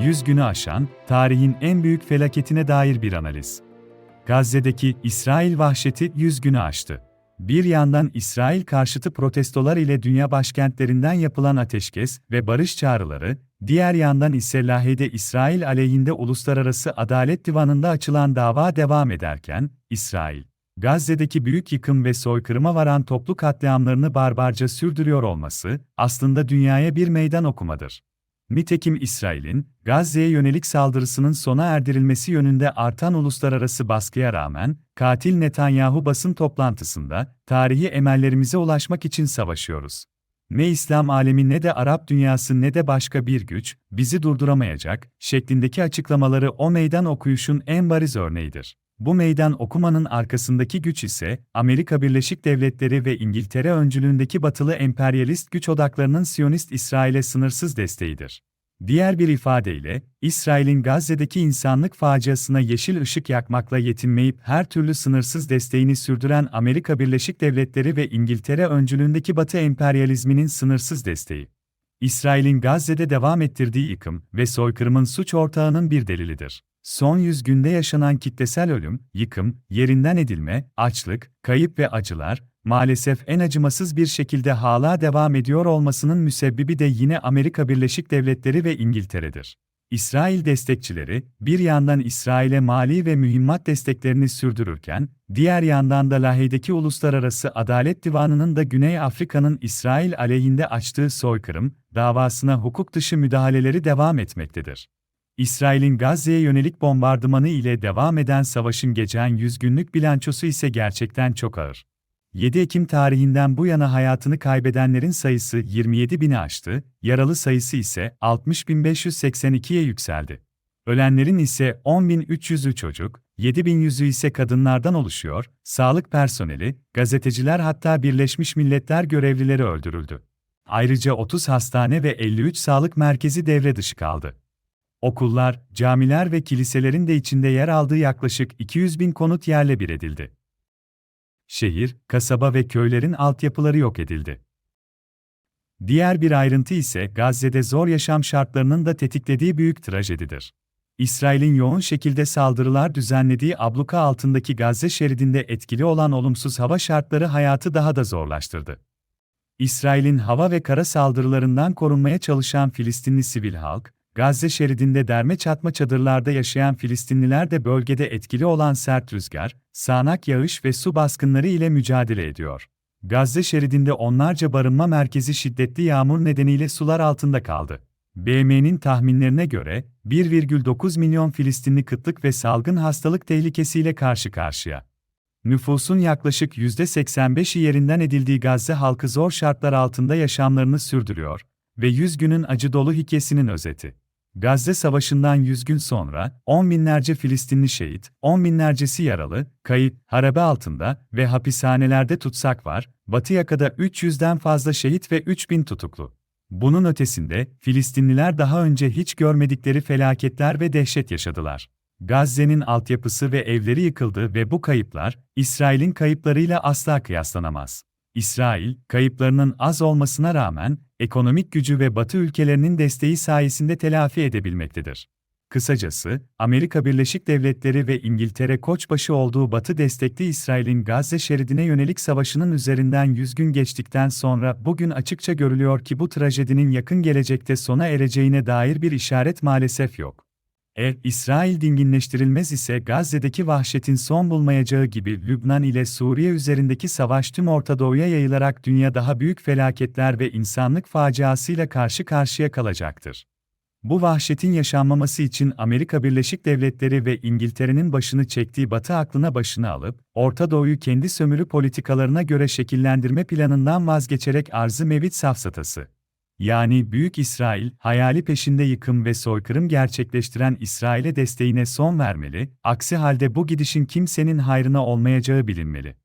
100 günü aşan, tarihin en büyük felaketine dair bir analiz. Gazze'deki İsrail vahşeti 100 günü aştı. Bir yandan İsrail karşıtı protestolar ile dünya başkentlerinden yapılan ateşkes ve barış çağrıları, diğer yandan ise Lahey'de İsrail aleyhinde Uluslararası Adalet Divanı'nda açılan dava devam ederken, İsrail, Gazze'deki büyük yıkım ve soykırıma varan toplu katliamlarını barbarca sürdürüyor olması, aslında dünyaya bir meydan okumadır. Nitekim İsrail'in, Gazze'ye yönelik saldırısının sona erdirilmesi yönünde artan uluslararası baskıya rağmen, katil Netanyahu basın toplantısında, tarihi emellerimize ulaşmak için savaşıyoruz. Ne İslam alemi ne de Arap dünyası ne de başka bir güç, bizi durduramayacak, şeklindeki açıklamaları o meydan okuyuşun en bariz örneğidir. Bu meydan okumanın arkasındaki güç ise, Amerika Birleşik Devletleri ve İngiltere öncülüğündeki batılı emperyalist güç odaklarının Siyonist İsrail'e sınırsız desteğidir. Diğer bir ifadeyle, İsrail'in Gazze'deki insanlık faciasına yeşil ışık yakmakla yetinmeyip her türlü sınırsız desteğini sürdüren Amerika Birleşik Devletleri ve İngiltere öncülüğündeki Batı emperyalizminin sınırsız desteği. İsrail'in Gazze'de devam ettirdiği yıkım ve soykırımın suç ortağının bir delilidir. Son yüz günde yaşanan kitlesel ölüm, yıkım, yerinden edilme, açlık, kayıp ve acılar, maalesef en acımasız bir şekilde hala devam ediyor olmasının müsebbibi de yine Amerika Birleşik Devletleri ve İngiltere'dir. İsrail destekçileri, bir yandan İsrail'e mali ve mühimmat desteklerini sürdürürken, diğer yandan da Lahey'deki Uluslararası Adalet Divanı'nın da Güney Afrika'nın İsrail aleyhinde açtığı soykırım, davasına hukuk dışı müdahaleleri devam etmektedir. İsrail'in Gazze'ye yönelik bombardımanı ile devam eden savaşın geçen 100 günlük bilançosu ise gerçekten çok ağır. 7 Ekim tarihinden bu yana hayatını kaybedenlerin sayısı 27 bini aştı, yaralı sayısı ise 60.582'ye yükseldi. Ölenlerin ise 10.300'ü çocuk, 7.100'ü ise kadınlardan oluşuyor, sağlık personeli, gazeteciler hatta Birleşmiş Milletler görevlileri öldürüldü. Ayrıca 30 hastane ve 53 sağlık merkezi devre dışı kaldı. Okullar, camiler ve kiliselerin de içinde yer aldığı yaklaşık 200 bin konut yerle bir edildi. Şehir, kasaba ve köylerin altyapıları yok edildi. Diğer bir ayrıntı ise Gazze'de zor yaşam şartlarının da tetiklediği büyük trajedidir. İsrail'in yoğun şekilde saldırılar düzenlediği abluka altındaki Gazze şeridinde etkili olan olumsuz hava şartları hayatı daha da zorlaştırdı. İsrail'in hava ve kara saldırılarından korunmaya çalışan Filistinli sivil halk, Gazze şeridinde derme çatma çadırlarda yaşayan Filistinliler de bölgede etkili olan sert rüzgar, sağanak yağış ve su baskınları ile mücadele ediyor. Gazze şeridinde onlarca barınma merkezi şiddetli yağmur nedeniyle sular altında kaldı. BM'nin tahminlerine göre 1,9 milyon Filistinli kıtlık ve salgın hastalık tehlikesiyle karşı karşıya. Nüfusun yaklaşık %85'i yerinden edildiği Gazze halkı zor şartlar altında yaşamlarını sürdürüyor ve 100 günün acı dolu hikayesinin özeti. Gazze Savaşı'ndan 100 gün sonra, on binlerce Filistinli şehit, on binlercesi yaralı, kayıp, harabe altında ve hapishanelerde tutsak var, Batı yakada 300'den fazla şehit ve 3000 tutuklu. Bunun ötesinde, Filistinliler daha önce hiç görmedikleri felaketler ve dehşet yaşadılar. Gazze'nin altyapısı ve evleri yıkıldı ve bu kayıplar, İsrail'in kayıplarıyla asla kıyaslanamaz. İsrail, kayıplarının az olmasına rağmen, ekonomik gücü ve Batı ülkelerinin desteği sayesinde telafi edebilmektedir. Kısacası, Amerika Birleşik Devletleri ve İngiltere koçbaşı olduğu Batı destekli İsrail'in Gazze şeridine yönelik savaşının üzerinden 100 gün geçtikten sonra bugün açıkça görülüyor ki bu trajedinin yakın gelecekte sona ereceğine dair bir işaret maalesef yok. Eğer İsrail dinginleştirilmez ise Gazze'deki vahşetin son bulmayacağı gibi Lübnan ile Suriye üzerindeki savaş tüm Orta Doğu'ya yayılarak dünya daha büyük felaketler ve insanlık faciasıyla karşı karşıya kalacaktır. Bu vahşetin yaşanmaması için Amerika Birleşik Devletleri ve İngiltere'nin başını çektiği Batı aklına başını alıp, Orta Doğu'yu kendi sömürü politikalarına göre şekillendirme planından vazgeçerek arzı mevit safsatası yani Büyük İsrail, hayali peşinde yıkım ve soykırım gerçekleştiren İsrail'e desteğine son vermeli, aksi halde bu gidişin kimsenin hayrına olmayacağı bilinmeli.